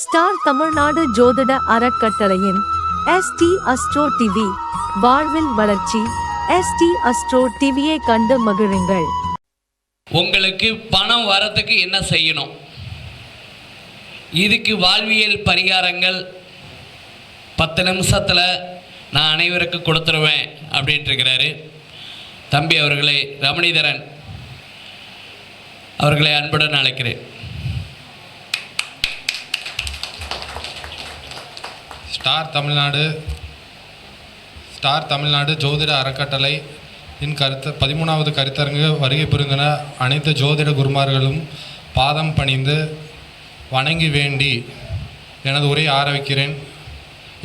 Star Tamil Nadu ஜோதிட அறக்கட்டளையின் ST astro TV வாழ்வில் வளர்ச்சி எஸ்டி அஸ்ட்ரோ டிவியை கண்டு மகிழுங்கள். உங்களுக்கு பணம் வரத்துக்கு என்ன செய்யணும்? இதுக்கு வாழ்வியல் பரிகாரங்கள் பத்து நிமிஷத்தில் நான் அனைவருக்கும் கொடுத்துருவேன் அப்படின்ட்டு இருக்கிறாரு தம்பி அவர்களை ரமணிதரன் அவர்களை அன்புடன் அழைக்கிறேன். ஸ்டார் தமிழ்நாடு ஸ்டார் தமிழ்நாடு ஜோதிட அறக்கட்டளை. இன் கருத்து பதிமூணாவது கருத்தரங்கு வருகை புரிந்தன. அனைத்து ஜோதிட குருமார்களும் பாதம் பணிந்து வணங்கி வேண்டி எனது உரையை ஆரம்பிக்கிறேன்.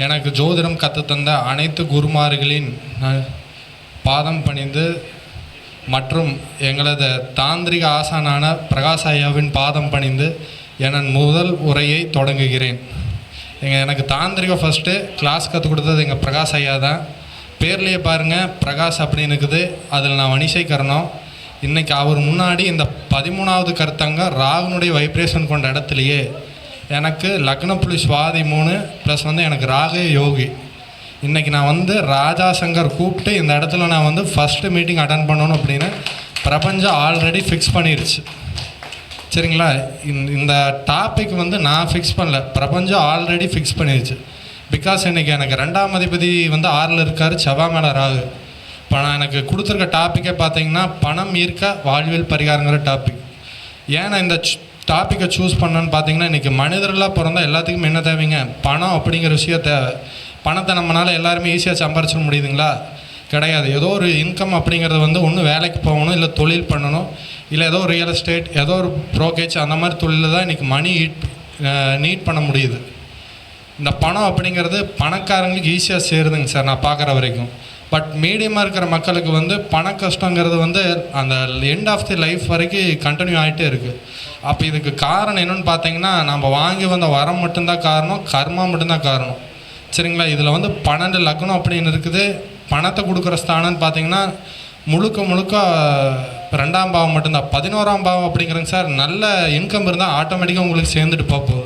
எனக்கு ஜோதிடம் கற்றுத்தந்த அனைத்து குருமார்களின் நான் பாதம் பணிந்து மற்றும் எங்களது தாந்திரிக ஆசானான பிரகாஷ் ஐயாவின் பாதம் பணிந்து எனது முதல் உரையை தொடங்குகிறேன். எங்கள் எனக்கு தாந்திரிகம் ஃபஸ்ட்டு கிளாஸ் கற்றுக் கொடுத்தது எங்கள் பிரகாஷ் ஐயா தான். பேர்லேயே பாருங்கள் பிரகாஷ் அப்படின்னு இருக்குது. அதில் நான் வணிசைக்கரணம். இன்றைக்கி அவர் முன்னாடி இந்த பதிமூணாவது கருத்தங்க ராகுனுடைய வைப்ரேஷன் கொண்ட இடத்துலையே. எனக்கு லக்ன புலி சுவாதி மூணு ப்ளஸ் வந்து எனக்கு ராகு யோகி. இன்றைக்கி நான் வந்து ராஜா சங்கர் கூப்பிட்டு இந்த இடத்துல நான் வந்து ஃபஸ்ட்டு மீட்டிங் அட்டன் பண்ணணும் அப்படின்னு பிரபஞ்சம் ஆல்ரெடி ஃபிக்ஸ் பண்ணிருச்சு. சரிங்களா? இந்த இந்த டாபிக் வந்து நான் ஃபிக்ஸ் பண்ணல. பிரபஞ்சம் ஆல்ரெடி ஃபிக்ஸ் பண்ணிடுச்சு பிகாஸ் இன்றைக்கி எனக்கு ரெண்டாம் அதிபதி வந்து ஆறில் இருக்கார் செவ்வாய் மேலே ராகு. இப்போ நான் எனக்கு கொடுத்துருக்க டாப்பிக்கே பார்த்தீங்கன்னா பணம் ஈர்க்க வாழ்வியல் பரிகாரங்கிற டாபிக் ஏன் நான் இந்த டாப்பிக்கை சூஸ் பண்ணேன்னு பார்த்தீங்கன்னா இன்றைக்கி மனிதர்களாக பிறந்தா எல்லாத்துக்கும் என்ன தேவைங்க? பணம் அப்படிங்கிற விஷயம் தேவை. பணத்தை நம்மளால் எல்லாருமே ஈஸியாக சம்பாரிச்சிட முடியுதுங்களா? கிடையாது. ஏதோ ஒரு இன்கம் அப்படிங்கிறது வந்து ஒன்று வேலைக்கு போகணும் இல்லை தொழில் பண்ணணும் இல்லை ஏதோ ரியல் எஸ்டேட் ஏதோ ஒரு ப்ரோக்கேஜ் அந்த மாதிரி தொழிலில் தான் இன்றைக்கி மணி ஈட் நீட் பண்ண முடியுது. இந்த பணம் அப்படிங்கிறது பணக்காரங்களுக்கு ஈஸியாக சேருதுங்க சார் நான் பார்க்குற வரைக்கும். பட் மீடியமாக இருக்கிற மக்களுக்கு வந்து பண கஷ்டங்கிறது வந்து அந்த எண்ட் ஆஃப் தி லைஃப் வரைக்கும் கண்டினியூ ஆகிட்டே இருக்குது அப்போ இதுக்கு காரணம் என்னென்னு பார்த்தீங்கன்னா நம்ம வாங்கி வந்த வரம் மட்டும்தான் காரணம் கர்மா மட்டும்தான் காரணம். சரிங்களா? இதில் வந்து பன்னெண்டு லக்னம் அப்படின்னு இருக்குது. பணத்தை கொடுக்குற ஸ்தானம்னு பார்த்தீங்கன்னா முழுக்க முழுக்க ரெண்டாம் பாவம் மட்டும்தான். பதினோராம் பாவம் அப்படிங்கிறங்க சார். நல்ல இன்கம் இருந்தால் ஆட்டோமேட்டிக்காக உங்களுக்கு சேர்ந்துட்டு போக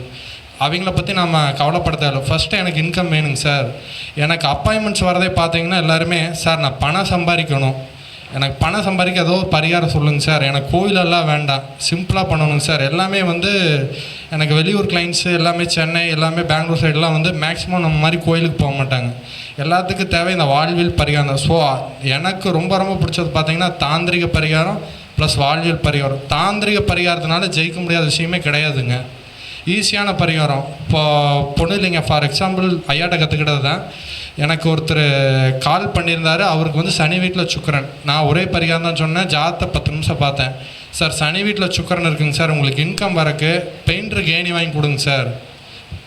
அவங்கள பற்றி நம்ம கவலைப்பட தேவையில்ல ஃபஸ்ட்டு எனக்கு இன்கம் வேணுங்க சார். எனக்கு அப்பாயின்மெண்ட்ஸ் வரதே பார்த்தீங்கன்னா எல்லாருமே சார் நான் பணம் சம்பாதிக்கணும். எனக்கு பணம் சம்பாதிக்க ஏதோ பரிகாரம் சொல்லுங்கள் சார். எனக்கு கோயிலெல்லாம் வேண்டாம். சிம்பிளாக பண்ணணுங்க சார். எல்லாமே வந்து எனக்கு வெளியூர் கிளைண்ட்ஸு எல்லாமே சென்னை எல்லாமே பெங்களூர் சைடெலாம் வந்து மேக்ஸிமம் நம்ம மாதிரி கோயிலுக்கு போக மாட்டாங்க. எல்லாத்துக்கும் தேவை இந்த வாழ்வியல் பரிகாரம். தான் ஸோ எனக்கு ரொம்ப ரொம்ப பிடிச்சது பார்த்தீங்கன்னா தாந்திரிக பரிகாரம் ப்ளஸ் வாழ்வியல் பரிகாரம். தாந்திரிக பரிகாரத்தினால ஜெயிக்க முடியாத விஷயமே கிடையாதுங்க. ஈஸியான பரிகாரம். இப்போ பொண்ணு இல்லைங்க. ஃபார் எக்ஸாம்பிள் ஐயாட்ட கற்றுக்கிட்டது தான். எனக்கு ஒருத்தர் கால் பண்ணியிருந்தாரு. அவருக்கு வந்து சனி வீட்டில் சுக்கரன். நான் ஒரே பரிகாரம் தான் சொன்னேன். ஜாத்தை பத்து நிமிஷம் பார்த்தேன். சார் சனி வீட்டில் சுக்கரன் இருக்குங்க சார். உங்களுக்கு இன்கம் வரக்கு பெயிண்டருக்கு ஏணி வாங்கி கொடுங்க சார்.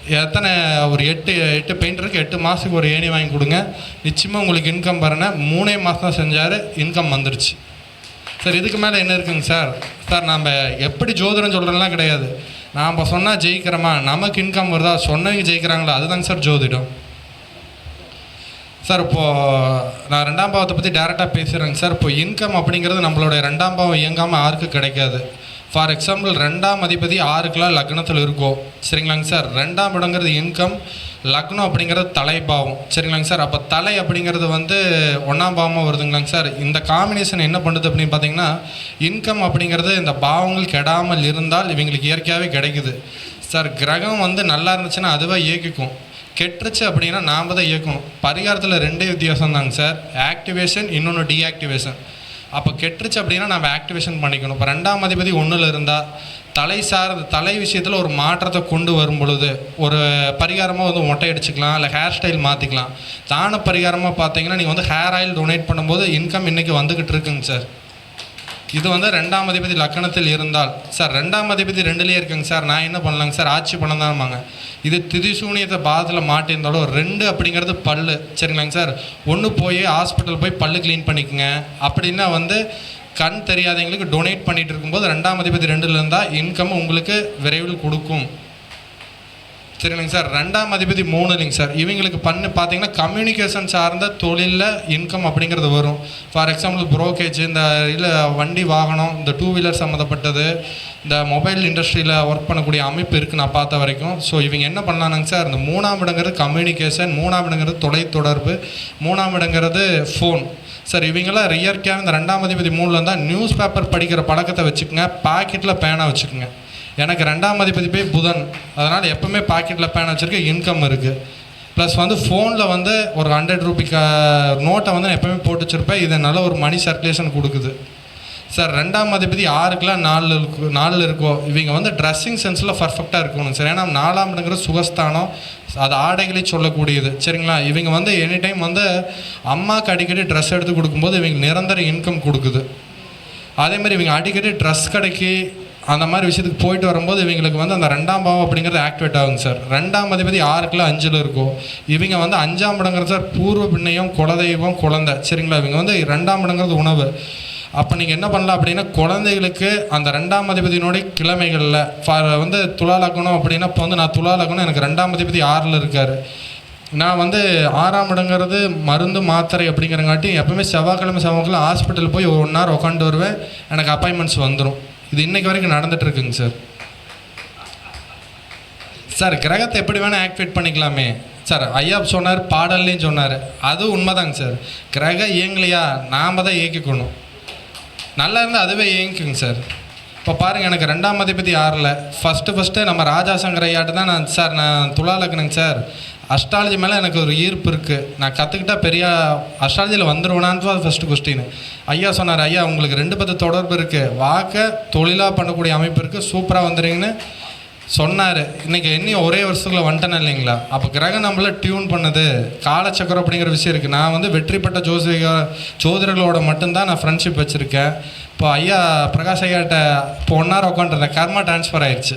எத்தனை ஒரு எட்டு எட்டு பெயிண்டருக்கு எட்டு மாதத்துக்கு ஒரு ஏணி வாங்கி கொடுங்க. நிச்சயமாக உங்களுக்கு இன்கம் வரேன்னா மூணே மாதம் தான் செஞ்சார். இன்கம் வந்துருச்சு. சார் இதுக்கு மேலே என்ன இருக்குங்க சார்? சார் நம்ம எப்படி ஜோதிடம் சொல்கிறோம்லாம் கிடையாது. நாம் சொன்னால் ஜெயிக்கிறோமா? நமக்கு இன்கம் வருதா? சொன்னவங்க ஜெயிக்கிறாங்களா? அதுதாங்க சார் ஜோதிடம். சார் இப்போது நான் ரெண்டாம் பாவத்தை பற்றி டேரெக்டாக பேசுகிறேங்க சார். இப்போ இன்கம் அப்படிங்கிறது நம்மளோட ரெண்டாம் பாவம் இயங்காமல் யாருக்கு கிடைக்காது. ஃபார் எக்ஸாம்பிள் ரெண்டாம் அதிபதி ஆறுக்கெலாம் லக்னத்தில் இருக்கும். சரிங்களாங்க சார்? ரெண்டாம் இடங்கிறது இன்கம் லக்னம் அப்படிங்கிறது தலைபாவம். சரிங்களாங்க சார்? அப்போ தலை அப்படிங்கிறது வந்து ஒன்றாம் பாவமாக வருதுங்களாங்க சார்? இந்த காம்பினேஷன் என்ன பண்ணுது அப்படின்னு பார்த்தீங்கன்னா இன்கம் அப்படிங்கிறது இந்த பாவங்கள் கெடாமல் இருந்தால் இவங்களுக்கு இயற்கையாகவே கிடைக்குது. சார் கிரகம் வந்து நல்லா இருந்துச்சுன்னா அதுவாக இயக்கிக்கும். கெட்டுருச்சு அப்படின்னா நாம் தான் இயக்கணும். பரிகாரத்தில் ரெண்டே வித்தியாசம் தாங்க சார். ஆக்டிவேஷன் இன்னொன்று டீஆக்டிவேஷன் அப்போ கெட்டுருச்சு அப்படின்னா நம்ம ஆக்டிவேஷன் பண்ணிக்கணும். இப்போ ரெண்டாம் அதிபதி ஒன்றில் இருந்தால் தலை சார்ந்த தலை விஷயத்தில் ஒரு மாற்றத்தை கொண்டு வரும் பொழுது ஒரு பரிகாரமாக வந்து மொட்டை அடிச்சுக்கலாம் இல்லை ஹேர் ஸ்டைல் மாற்றிக்கலாம் தான பரிகாரமாக பார்த்தீங்கன்னா நீங்கள் வந்து ஹேர் ஆயில் டொனேட் பண்ணும்போது இன்கம் இன்றைக்கி வந்துக்கிட்டு இருக்குங்க சார். இது வந்து ரெண்டாம் அதிபதி லக்கணத்தில் இருந்தால் சார் ரெண்டாம் அதிபதி ரெண்டுலேயே இருக்குங்க சார். நான் என்ன பண்ணலாங்க சார்? ஆட்சி பணம் தான்பாங்க இது திதிசூனியத்தை பாதத்தில் மாட்டியிருந்தாலும் ரெண்டு அப்படிங்கிறது பல்லு. சரிங்களாங்க சார்? ஒன்று போய் ஹாஸ்பிட்டல் போய் பல்லு க்ளீன் பண்ணிக்கோங்க. அப்படின்னா வந்து கண் தெரியாதவங்களுக்கு டொனேட் பண்ணிட்டு இருக்கும்போது ரெண்டாம் அதிபதி ரெண்டுல இருந்தால் இன்கம் உங்களுக்கு விரைவில் கொடுக்கும். சரிங்களா சார்? ரெண்டாம் அதிபதி மூணு இல்லைங்க சார். இவங்களுக்கு பண்ணு பார்த்தீங்கன்னா கம்யூனிகேஷன் சார்ந்த தொழிலில் இன்கம் அப்படிங்கிறது வரும். ஃபார் எக்ஸாம்பிள் ப்ரோக்கேஜ் இந்த இல்லை வண்டி வாகனம் இந்த டூ வீலர் சம்மந்தப்பட்டது இந்த மொபைல் இண்டஸ்ட்ரியில் ஒர்க் பண்ணக்கூடிய அமைப்பு இருக்குது நான் பார்த்த வரைக்கும். ஸோ இவங்க என்ன பண்ணலானுங்க சார்? இந்த மூணாம் இடங்கிறது கம்யூனிகேஷன் மூணாம் இடங்கிறது தொலைத்தொடர்பு மூணாம் இடங்கிறது ஃபோன் சார் இவங்களாம் இயற்கையாக இந்த ரெண்டாம் அதிபதி மூணில் இருந்தால் நியூஸ் பேப்பர் படிக்கிற பழக்கத்தை வச்சுக்கோங்க பாக்கெட்டில் பேனை வச்சுக்கோங்க. எனக்கு ரெண்டாம் அதிபதி போய் புதன். அதனால் எப்போவுமே பாக்கெட்டில் பேனை வச்சுருக்க இன்கம் இருக்குது ப்ளஸ் வந்து ஃபோனில் வந்து ஒரு ஹண்ட்ரட் ருபி நோட்டை வந்து நான் எப்போவுமே போட்டு வச்சுருப்பேன். இது நல்ல ஒரு மணி சர்க்குலேஷன் கொடுக்குது. சார் ரெண்டாம் அதிபதி ஆறுக்கெலாம் நாலில் இருக்கு நாலில் இருக்கோ இவங்க வந்து ட்ரெஸ்ஸிங் சென்ஸில் பர்ஃபெக்டாக இருக்கணும் சார். ஏன்னா நாலாம் இடங்கிற சுகஸ்தானம் அது ஆடைகளை சொல்லக்கூடியது. சரிங்களா? இவங்க வந்து எனி டைம் வந்து அம்மாவுக்கு அடிக்கடி ட்ரெஸ் எடுத்து கொடுக்கும்போது இவங்க நிரந்தர இன்கம் கொடுக்குது. அதேமாதிரி இவங்க அடிக்கடி ட்ரெஸ் கடைக்கு அந்த மாதிரி விஷயத்துக்கு போயிட்டு வரும்போது இவங்களுக்கு வந்து அந்த ரெண்டாம் பாவம் அப்படிங்கிறது ஆக்டிவேட் ஆகுங்க சார். ரெண்டாம் அதிபதி ஆறுக்குள்ள அஞ்சில் இருக்கும் இவங்க வந்து அஞ்சாம் இடங்கிறது சார் பூர்வ பின்னையும் குலதெய்வம் குழந்தை. சரிங்களா? இவங்க வந்து ரெண்டாம் இடங்கிறது உணவு. அப்போ நீங்கள் என்ன பண்ணலாம் அப்படின்னா குழந்தைகளுக்கு அந்த ரெண்டாம் அதிபதியினுடைய கிழமைகளில் ஃபார் வந்து துலா லக்னம் அப்படின்னா இப்போ வந்து நான் துலா லக்னம் எனக்கு ரெண்டாம் அதிபதி ஆறில் இருக்கார். நான் வந்து ஆறாம் இடங்கிறது மருந்து மாத்திரை அப்படிங்கிறங்காட்டி எப்பவுமே செவ்வாய்க்கிழமை செவ்வாய்க்கிழமை ஹாஸ்பிட்டல் போய் ஒரு ஒன் ஹவர் உட்காந்து வருவேன். எனக்கு அப்பாயின்மெண்ட்ஸ் வந்துடும் இது இன்றைக்கு வரைக்கும் நடந்துட்டு இருக்குங்க சார். சார் கிரகத்தை எப்படி வேணால் ஆக்டிவேட் பண்ணிக்கலாமே. சார் ஐயா சொன்னார் பாடல்லையும் சொன்னார். அது உண்மைதாங்க சார். கிரகம் இயங்கலையா? நாம் தான் இயக்கிக்கணும். நல்லா இருந்தால் அதுவே இயங்கிக்குங்க சார். இப்போ பாருங்கள் எனக்கு ரெண்டாம் அதிபதி ஆறில். ஃபஸ்ட்டு ஃபஸ்ட்டு நம்ம ராஜா சங்கர் ஐயாட்டு தான் நான் சார் நான் துலா லக்னங்க சார். அஸ்ட்ராலஜி மேலே எனக்கு ஒரு ஈர்ப்பு இருக்குது நான் கற்றுக்கிட்டா பெரிய அஸ்ட்ராலஜியில் வந்துடுவேனான்னு தான் ஃபஸ்ட்டு கொஸ்டின் ஐயா சொன்னார் ஐயா உங்களுக்கு ரெண்டு பத்து தொடர்பு இருக்குது வாக்க தொழிலாக பண்ணக்கூடிய அமைப்பு இருக்குது சூப்பராக வந்துடுங்கன்னு சொன்னார். இன்னைக்கு இன்னும் ஒரே வருஷத்துக்குள்ள வந்துட்டேன் இல்லைங்களா? அப்போ கிரகம் நம்மள டியூன் பண்ணுது. காலச்சக்கரம் அப்படிங்கிற விஷயம் இருக்குது நான் வந்து வெற்றி பெற்ற ஜோசிக ஜோதிடர்களோட மட்டும்தான் நான் ஃப்ரெண்ட்ஷிப் வச்சுருக்கேன். இப்போ ஐயா பிரகாஷ் ஐயாட்ட இப்போ ஒன் ஹவர் உட்காந்துருந்தேன் கர்மா ட்ரான்ஸ்ஃபர் ஆயிடுச்சு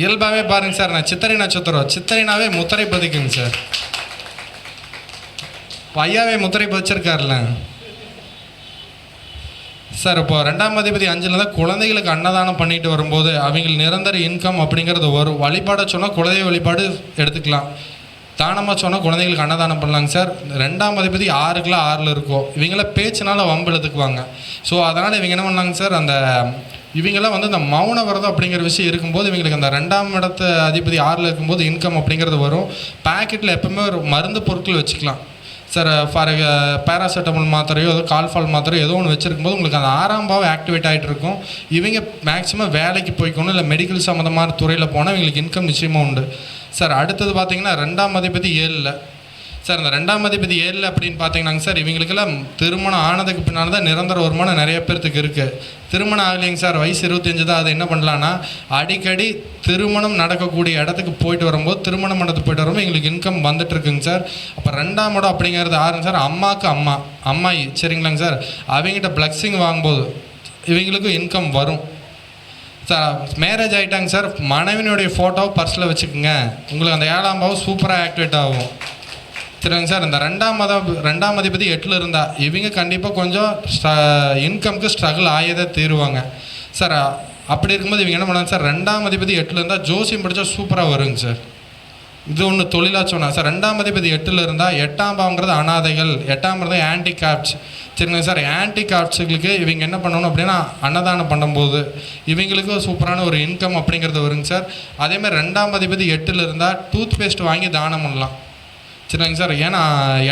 இயல்பாகவே பாருங்க சார் நான் சித்திரை நட்சத்திரம். சித்திரைனாவே முத்திரை பதிக்குங்க சார். இப்போ ஐயாவே முத்திரை பதிச்சிருக்காருல்ல. சார் இப்போ ரெண்டாம் அதிபதி அஞ்சில் தான் குழந்தைகளுக்கு அன்னதானம் பண்ணிட்டு வரும்போது அவங்க நிரந்தர இன்கம் அப்படிங்கிறது வரும் வழிபாட சொன்னால் குலதெய்வ வழிபாடு எடுத்துக்கலாம். தானமாக சொன்னால் குழந்தைகளுக்கு அன்னதானம் பண்ணலாங்க சார். ரெண்டாம் அதிபதி ஆறுக்குலாம் ஆறில் இருக்கும் இவங்கள பேச்சுனால வம்பு எடுத்துக்குவாங்க ஸோ அதனால் இவங்க என்ன பண்ணாங்க சார் அந்த இவங்கெல்லாம் வந்து இந்த மௌன விரதம் அப்படிங்கிற விஷயம் இருக்கும்போது இவங்களுக்கு அந்த ரெண்டாம் இடத்த அதிபதி ஆறில் இருக்கும்போது இன்கம் அப்படிங்கிறது வரும். பேக்கெட்டில் எப்பவுமே ஒரு மருந்து பொருட்கள் வச்சுக்கலாம். சார் ஃபார் பேராசிட்டமால் மாத்திரையோ ஏதோ கால்ஃபால் மாத்திரையோ ஏதோ ஒன்று வச்சுருக்கும்போது உங்களுக்கு அந்த ஆறாம் பாவம் ஆக்டிவேட் ஆகிட்டு இருக்கும் இவங்க மேக்ஸிமம் வேலைக்கு போய்க்கணும் இல்லை மெடிக்கல் சம்மந்தமான துறையில் போனால் இவங்களுக்கு இன்கம் நிச்சயமாக உண்டு. சார் அடுத்தது பார்த்தீங்கன்னா ரெண்டாம் அதிபதி ஏழில். சார் இந்த ரெண்டாம் அதிபதி ஏழில் அப்படின்னு பார்த்தீங்கன்னாங்க சார் இவங்களுக்கெல்லாம் திருமணம் ஆனதுக்கு பின்னால் தான் நிரந்தர வருமானம் நிறைய பேர்த்துக்கு இருக்குது திருமணம் ஆகலைங்க சார் வயசு இருபத்தஞ்சு தான் அதை என்ன பண்ணலான்னா அடிக்கடி திருமணம் நடக்கக்கூடிய இடத்துக்கு போயிட்டு வரும்போது திருமண மண்டபத்துக்கு போயிட்டு வரும்போது எங்களுக்கு இன்கம் வந்துட்டுருக்குங்க சார். அப்போ ரெண்டாம் இடம் அப்படிங்கிறது ஆறுங்க சார்? அம்மாவுக்கு அம்மா. அம்மாயி சரிங்களாங்க சார்? அவங்ககிட்ட பிளக்ஸிங் வாங்கும்போது இவங்களுக்கும் இன்கம் வரும். சார் மேரேஜ் ஆகிட்டாங்க சார் மனைவினுடைய ஃபோட்டோ பர்ஸில் வச்சுக்கோங்க. உங்களுக்கு அந்த ஏழாம் பாவம் சூப்பராக ஆக்டிவேட் ஆகும். சரிங்க சார் இந்த ரெண்டாம் மதம் ரெண்டாம் அதிபதி எட்டில் இருந்தா இவங்க கண்டிப்பாக கொஞ்சம் இன்கம்க்கு ஸ்ட்ரகிள் ஆகியதை தீருவாங்க. சார் அப்படி இருக்கும்போது இவங்க என்ன பண்ணாங்க சார் ரெண்டாம் அதிபதி எட்டில் இருந்தால் ஜோசியம் படித்தா சூப்பராக வருங்க சார். இது ஒன்று தொழிலாக சொன்னேன் சார் ரெண்டாம் அதிபதி எட்டில் இருந்தால் எட்டாம் பாவங்கிறது அனாதைகள் எட்டாம் இருந்தால் ஆன்டி காப்ஸ் சரிங்க சார் ஆன்டி காப்ஸுகளுக்கு இவங்க என்ன பண்ணணும் அப்படின்னா அன்னதானம் பண்ணும்போது இவங்களுக்கு சூப்பரான ஒரு இன்கம் அப்படிங்கிறது வருங்க சார். அதேமாதிரி ரெண்டாம் அதிபதி எட்டில் இருந்தால் டூத் பேஸ்ட் வாங்கி தானம் பண்ணலாம். சரிங்க சார் ஏன்னா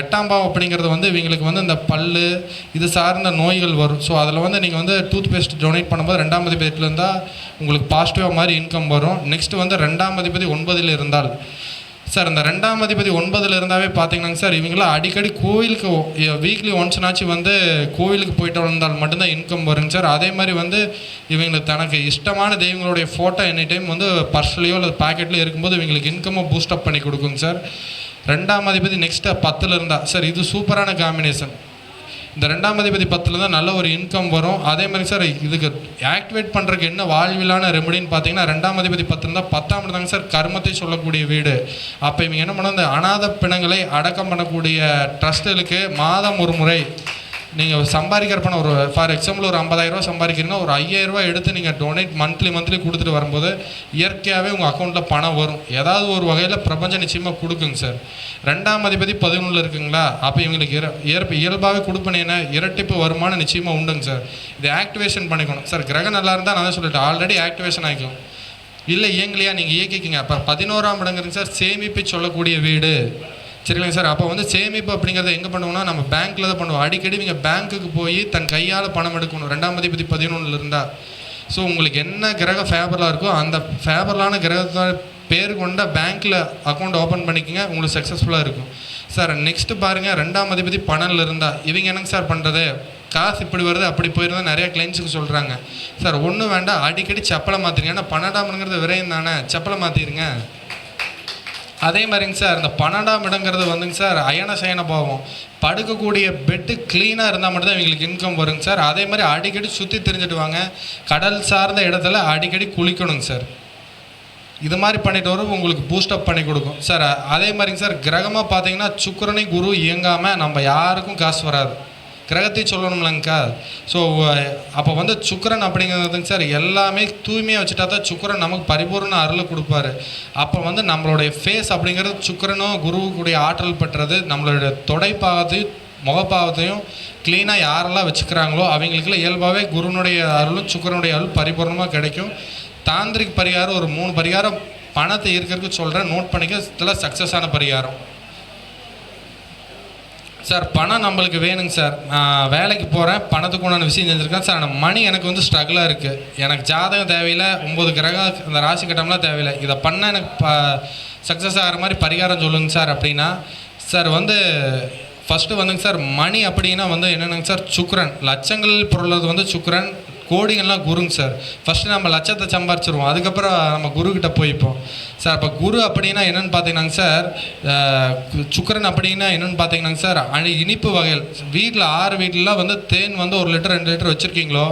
எட்டாம் பாவம் அப்படிங்கிறது வந்து இவங்களுக்கு வந்து இந்த பல் இது சார்ந்த நோய்கள் வரும். ஸோ அதில் வந்து நீங்கள் வந்து டூத் பேஸ்ட் டொனேட் பண்ணும்போது ரெண்டாம் அதிபதியில் இருந்தால் உங்களுக்கு பாசிட்டிவாக மாதிரி இன்கம் வரும். நெக்ஸ்ட் வந்து ரெண்டாம் அதிபதி ஒன்பதில் இருந்தால். சார் இந்த ரெண்டாம் அதிபதி ஒன்பதில் இருந்தாவே பார்த்தீங்கன்னாங்க சார் இவங்களாம் அடிக்கடி கோவிலுக்கு வீக்லி ஒன்ஸ்னாச்சு வந்து கோவிலுக்கு போயிட்டு வந்தால் மட்டும்தான் இன்கம் வருங்க சார் அதே மாதிரி வந்து இவங்களுக்கு தனக்கு இஷ்டமான தெய்வங்களுடைய ஃபோட்டோ எனி டைம் வந்து பர்ஸ்லையோ இல்லை பாக்கெட்லேயோ இருக்கும்போது இவங்களுக்கு இன்கம்மை பூஸ்டப் பண்ணி கொடுக்குங்க சார் ரெண்டாம் அதிபதி நெக்ஸ்ட்டு பத்தில் இருந்தால் சார் இது சூப்பரான காம்பினேஷன் இந்த ரெண்டாம் அதிபதி பத்தில் தான் நல்ல ஒரு இன்கம் வரும். அதே மாதிரி சார் இதுக்கு ஆக்டிவேட் பண்ணுறதுக்கு என்ன வாழ்விலான ரெமடின்னு பார்த்தீங்கன்னா ரெண்டாம் அதிபதி பத்து இருந்தால் பத்தாம் இடம் தாங்க சார் கர்மத்தை சொல்லக்கூடிய வீடு. அப்போ இவங்க என்ன பண்ண இந்த அநாத பிணங்களை அடக்கம் பண்ணக்கூடிய ட்ரஸ்ட்டுகளுக்கு மாதம் ஒரு முறை நீங்கள் சம்பாதிக்கிற பணம் ஒரு ஃபார் எக்ஸாம்பிள் ஒரு ஐம்பதாயிரரூவா சம்பாதிக்கிறீங்கன்னா ஒரு ஐயாயிரரூவா எடுத்து நீங்கள் டொனேட் மந்த்லி மந்த்லி கொடுத்துட்டு வரும்போது இயற்கையாகவே உங்கள் அக்கௌண்ட்டில் பணம் வரும். ஏதாவது ஒரு வகையில் பிரபஞ்சம் நிச்சயமாக கொடுக்குங்க சார். ரெண்டாம் அதிபதி பதினொன்றில் இருக்குங்களா? அப்போ இவங்களுக்கு இர இயற்ப இயல்பாகவே கொடுப்பனேன்னா இரட்டிப்பு வருமானம் நிச்சயமாக உண்டுங்க சார். இது ஆக்டிவேஷன் பண்ணிக்கணும். சார் கிரகம் நல்லா இருந்தால் நான் சொல்லிட்டேன். ஆல்ரெடி ஆக்டிவேஷன் ஆகிக்கும் இல்லை இயங்கலையா? நீங்கள் இயக்கிக்கிங்க. அப்போ பதினோராம் இடங்கிறதுங்க சார். சேமிப்பு சொல்லக்கூடிய வீடு. சரிங்களா சார். அப்போ வந்து சேமிப்பு அப்படிங்கிறத எங்கே பண்ணுவோம்னா நம்ம பேங்க்கில் தான் பண்ணுவோம். அடிக்கடி நீங்கள் பேங்க்குக்கு போய் தன் கையால் பணம் எடுக்கணும். ரெண்டாம் அதிபதி பதினொன்றில் இருந்தால் ஸோ உங்களுக்கு என்ன கிரக ஃபேவரலாக இருக்கோ அந்த ஃபேவரலான கிரகத்தை பேர் கொண்ட பேங்க்கில் அக்கௌண்ட் ஓப்பன் பண்ணிக்கங்க. உங்களுக்கு சக்ஸஸ்ஃபுல்லாக இருக்கும். சார் நெக்ஸ்ட்டு பாருங்கள் ரெண்டாம் அதிபதி பணம்ல இருந்தால் இவங்க என்னங்க சார் பண்ணுறது காசு இப்படி வருது அப்படி போயிருந்தா நிறையா கிளைண்ட்ஸுக்கு சொல்கிறாங்க சார் ஒன்றும் வேண்டாம். அடிக்கடி செப்பலை மாற்றிருங்க ஏன்னா பன்னெண்டாம்ங்கிறது விரயம் தானே. செப்பலை மாற்றிடுங்க அதே மாதிரிங்க சார் இந்த பன்னெண்டாம் இடங்கிறது வந்துங்க சார் அயன சயன பாவம். படுக்கக்கூடிய பெட்டு க்ளீனாக இருந்தால் மட்டும்தான் இவங்களுக்கு இன்கம் வருங்க சார். அதே மாதிரி அடிக்கடி சுற்றி தெரிஞ்சுட்டு வாங்க. கடல் சார்ந்த இடத்துல அடிக்கடி குளிக்கணுங்க சார். இது மாதிரி பண்ணிட்டு வரும் உங்களுக்கு பூஸ்டப் பண்ணி கொடுக்கும். சார் அதே மாதிரிங்க சார் கிரகமாக பார்த்தீங்கன்னா சுக்கரனை குரு இயங்காமல் நம்ம யாருக்கும் காசு வராது. கிரகத்தையும் சொல்லணும்லங்கக்கா ஸோ அப்போ வந்து சுக்கரன் அப்படிங்கிறதுங்க சார் எல்லாமே தூய்மையாக வச்சுட்டா தான் சுக்கிரன் நமக்கு பரிபூர்ண அருள் கொடுப்பாரு. அப்போ வந்து நம்மளுடைய ஃபேஸ் அப்படிங்கிறது சுக்கரனும் குருவுக்குடைய ஆற்றல் பெற்றது நம்மளுடைய தொடைப்பாகத்தையும் முகப்பாவத்தையும் க்ளீனாக யாரெல்லாம் வச்சுக்கிறாங்களோ அவங்களுக்குலாம் இயல்பாகவே குருனுடைய அருளும் சுக்கிரனுடைய அருள் பரிபூர்ணமாக கிடைக்கும். தாந்திரிக் பரிகாரம் ஒரு மூணு பரிகாரம் பணத்தை இருக்கிறதுக்கு சொல்கிறேன் நோட் பண்ணிக்க இதெல்லாம் சக்ஸஸான பரிகாரம். சார் பணம் நம்மளுக்கு வேணுங்க சார். நான் வேலைக்கு போகிறேன் பணத்துக்கு உண்டான விஷயம் செஞ்சுருக்கேன். சார் ஆனால் மணி எனக்கு வந்து ஸ்ட்ரகிளாக இருக்குது எனக்கு ஜாதகம் தேவையில்லை ஒம்பது கிரகம் அந்த ராசி கட்டம்லாம் தேவையில்லை. இதை பண்ணால் எனக்கு ப சக்ஸஸ் ஆகிற மாதிரி பரிகாரம் சொல்லுங்க சார் அப்படின்னா சார் வந்து ஃபஸ்ட்டு வந்துங்க சார் மணி அப்படின்னா வந்து என்னென்னங்க சார் சுக்ரன் லட்சங்கள் பொருளது வந்து சுக்ரன் கோடிகள்லாம் குருங்க சார். ஃபஸ்ட்டு நம்ம லட்சத்தை சம்பாரிச்சிருவோம். அதுக்கப்புறம் நம்ம குருக்கிட்ட போய்ப்போம் சார் அப்போ குரு அப்படின்னா என்னென்னு பார்த்தீங்கன்னாங்க சார் சுக்கரன் சுக்கிரன் அப்படின்னா என்னென்னு பார்த்தீங்கன்னாங்க சார் அணி இனிப்பு வகைகள். வீட்டில் ஆறு வீட்டிலலாம் வந்து தேன் வந்து ஒரு லிட்டர் ரெண்டு லிட்டர் வச்சுருக்கீங்களோ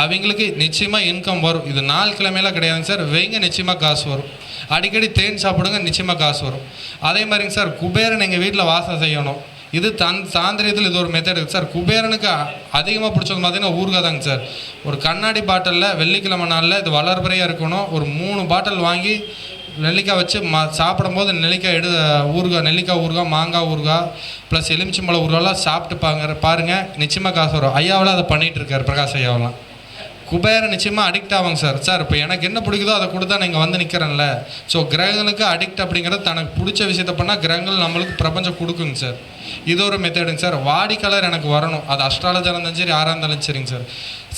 அவங்களுக்கு நிச்சயமாக இன்கம் வரும். இது நாலு கிழமையெல்லாம் கிடையாதுங்க சார். வெங்க நிச்சயமாக காசு வரும். அடிக்கடி தேன் சாப்பிடுங்க நிச்சயமாக காசு வரும். அதே மாதிரிங்க சார் குபேரன் எங்கள் வீட்டில் வாசம் செய்யணும். இது தன் தாந்திரியத்தில் இது ஒரு மெத்தட் இருக்குது சார் குபேரனுக்கு அதிகமாக பிடிச்சது பார்த்தீங்கன்னா ஊறுகாதாங்க சார் ஒரு கண்ணாடி பாட்டிலில் வெள்ளிக்கிழமை நாளில் இது வளர்பறையாக இருக்கணும். ஒரு மூணு பாட்டில் வாங்கி நெல்லிக்காய் வச்சு ம சாப்பிடும்போது நெல்லிக்காய் எடு ஊறுகாய் நெல்லிக்காய் ஊறுகாய் மாங்காய் ஊறுகாய் ப்ளஸ் எலுமிச்சம்பழம் ஊறுகாய்லாம் சாப்பிட்டு பாங்க பாருங்கள் நிச்சயமாக காசு வரும். ஐயாவெல்லாம் அதை பண்ணிகிட்டு இருக்கார் பிரகாஷ் ஐயாவெல்லாம். குபேர நிச்சயமாக அடிக்ட் ஆவாங்க சார். சார் இப்போ எனக்கு என்ன பிடிக்குதோ அதை கொடுத்தா நீங்கள் வந்து நிற்கிறேன்ல ஸோ கிரகங்களுக்கு அடிக்ட் அப்படிங்கிறது தனக்கு பிடிச்ச விஷயத்த பண்ணால் கிரகங்கள் நம்மளுக்கு பிரபஞ்சம் கொடுக்குங்க சார். இது ஒரு மெத்தடுங்க சார். வாடிக்கலர் எனக்கு வரணும். அது அஸ்ட்ராலஜாக இருந்தாலும் சரி யாராக இருந்தாலும் சரிங்க சார்.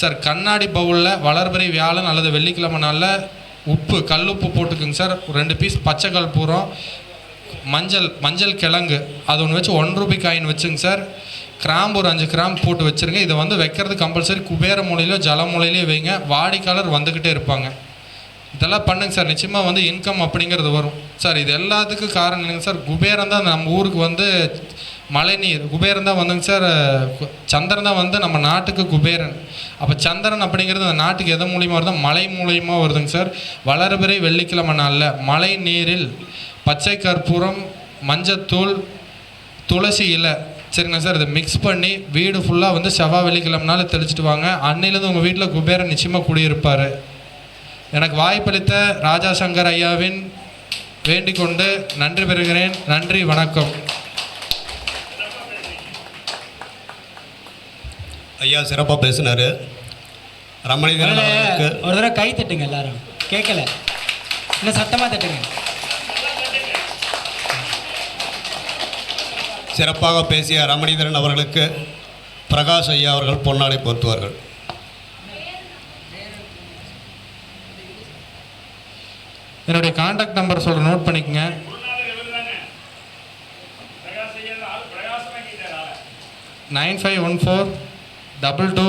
சார் கண்ணாடி பவுலில் வளர்பிறை வியாழன் அல்லது வெள்ளிக்கிழமை நாளில் உப்பு கல் உப்பு போட்டுக்குங்க சார். ஒரு ரெண்டு பீஸ் பச்சை கல்பூரம் மஞ்சள் மஞ்சள் கிழங்கு. அது ஒன்று வச்சு ஒன் ரூபி காயின் வச்சுங்க சார். கிராம்பு ஒரு அஞ்சு கிராம் போட்டு வச்சுருங்க. இதை வந்து வைக்கிறது கம்பல்சரி குபேர மூலையிலோ ஜல மூலையிலையோ வைங்க. வாடிக்கையாளர் வந்துக்கிட்டே இருப்பாங்க. இதெல்லாம் பண்ணுங்க சார். நிச்சயமாக வந்து இன்கம் அப்படிங்கிறது வரும். சார் இது எல்லாத்துக்கும் காரணம் இல்லைங்க சார். குபேரம் தான் நம்ம ஊருக்கு வந்து மழைநீர். குபேரன் தான் வந்துங்க சார் கு- சந்திரன் தான் வந்து நம்ம நாட்டுக்கு குபேரன். அப்போ சந்திரன் அப்படிங்கிறது அந்த நாட்டுக்கு எதன் மூலியமாக வருதோ மழை மூலியமாக வருதுங்க சார். வளர்பிறை வெள்ளிக்கிழமை நாளில் மழை நீரில் பச்சை கற்பூரம் மஞ்சத்தூள் துளசி இலை சரிங்களா சார் இதை மிக்ஸ் பண்ணி வீடு ஃபுல்லாக வந்து செவ்வாய் வெள்ளிக்கிழமைனால தெளிச்சிட்டு வாங்க. அன்னையிலேருந்து உங்கள் வீட்டில் குபேரன் நிச்சயமாக குடியிருப்பார். எனக்கு வாய்ப்பளித்த ராஜா சங்கர் ஐயாவின் வேண்டிக் கொண்டு நன்றி பெறுகிறேன். நன்றி வணக்கம். ஐயா சிறப்பாக பேசினார். அவர்களுக்கு ஒரு தடவை கை தட்டுங்க எல்லாரும். கேட்கல. இன்னும் சத்தமாக தட்டுங்க. சிறப்பாக பேசிய ரமணிதரன் அவர்களுக்கு பிரகாஷ் ஐயா அவர்கள் பொன்னாடை பொறுத்துவார்கள் என்னுடைய காண்டாக்ட் நம்பர் சொல்கிற நோட் பண்ணிக்கங்க. Nine five one four double two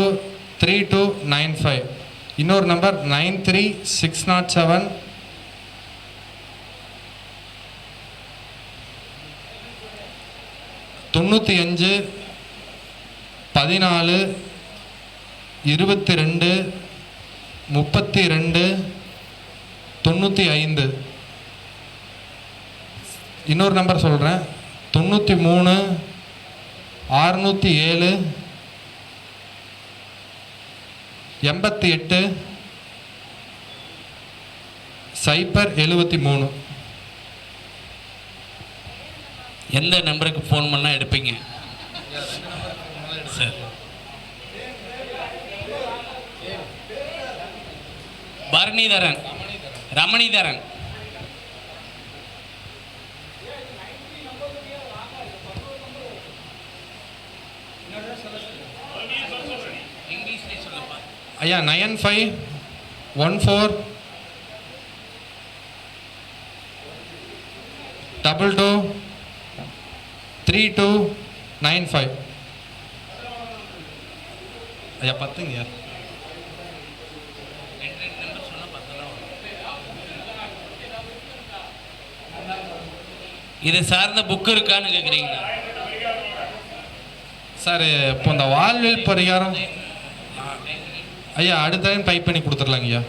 three two nine five இன்னொரு number nine three six nought seven தொண்ணூற்றி அஞ்சு பதினாலு இருபத்தி ரெண்டு முப்பத்தி ரெண்டு தொண்ணூற்றி ஐந்து. இன்னொரு நம்பர் சொல்கிறேன் தொண்ணூற்றி மூணு அறுநூற்றி ஏழு எண்பத்தி எட்டு சைபர் எழுபத்தி மூணு. எந்த நம்பருக்கு ஃபோன் பண்ணால் எடுப்பீங்க? சார். பரணிதரன். ரமணிதரன். ஐயா nine five one four double two three two nine five ஐயா பத்துங்க இது சார்ந்த புக்கு இருக்கான்னு கேட்குறீங்களா சார் இப்போ இந்த வாழ்வில் பரிகாரம் ஐயா அடுத்த டைம் டைப் பண்ணி கொடுத்துடலாங்கய்யா